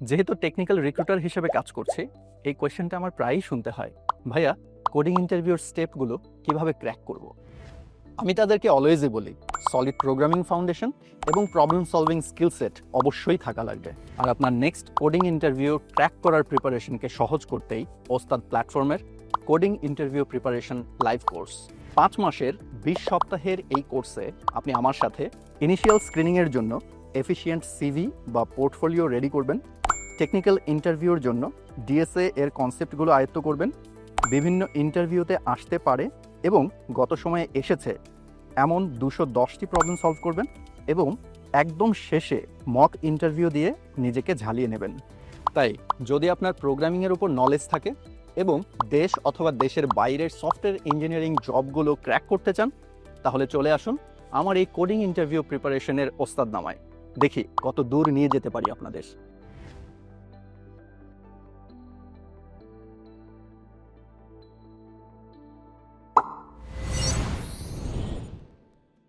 যেহেতু technical recruiter হিসেবে কাজ করছি, এই কোয়েশ্চেনটা আমার প্রায়ই শুনতে হয়। ভাইয়া কোডিং ইন্টারভিউর স্টেপগুলো কীভাবে ক্র্যাক করব? আমি তাদেরকে অলওয়েজই বলি সলিড প্রোগ্রামিং ফাউন্ডেশন এবং প্রবলেম সলভিং স্কিল সেট অবশ্যই থাকা লাগবে। আর আপনার নেক্সট কোডিং ইন্টারভিউ ক্র্যাক করার প্রিপারেশনকে সহজ করতেই ওস্তাদ প্ল্যাটফর্মের coding interview preparation live course পাঁচ মাসের বিশ সপ্তাহের এই কোর্সে আপনি আমার সাথে ইনিশিয়াল স্ক্রিনিংয়ের জন্য এফিসিয়েন্ট সিভি বা পোর্টফোলিও রেডি করবেন। টেকনিক্যাল ইন্টারভিউর জন্য ডিএসএ এর কনসেপ্টগুলো আয়ত্ত করবেন। বিভিন্ন ইন্টারভিউতে আসতে পারে এবং গত সময়ে এসেছে এমন দুশো দশটি প্রবলেম সলভ করবেন এবং একদম শেষে মক ইন্টারভিউ দিয়ে নিজেকে ঝালিয়ে নেবেন। তাই যদি আপনার প্রোগ্রামিংয়ের উপর নলেজ থাকে এবং দেশ অথবা দেশের বাইরের সফটওয়্যার ইঞ্জিনিয়ারিং জবগুলো ক্র্যাক করতে চান, তাহলে চলে আসুন আমার এই কোডিং ইন্টারভিউ প্রিপারেশনের ওস্তাদ নামায় দেখি কত দূর নিয়ে যেতে পারি আপনাদের।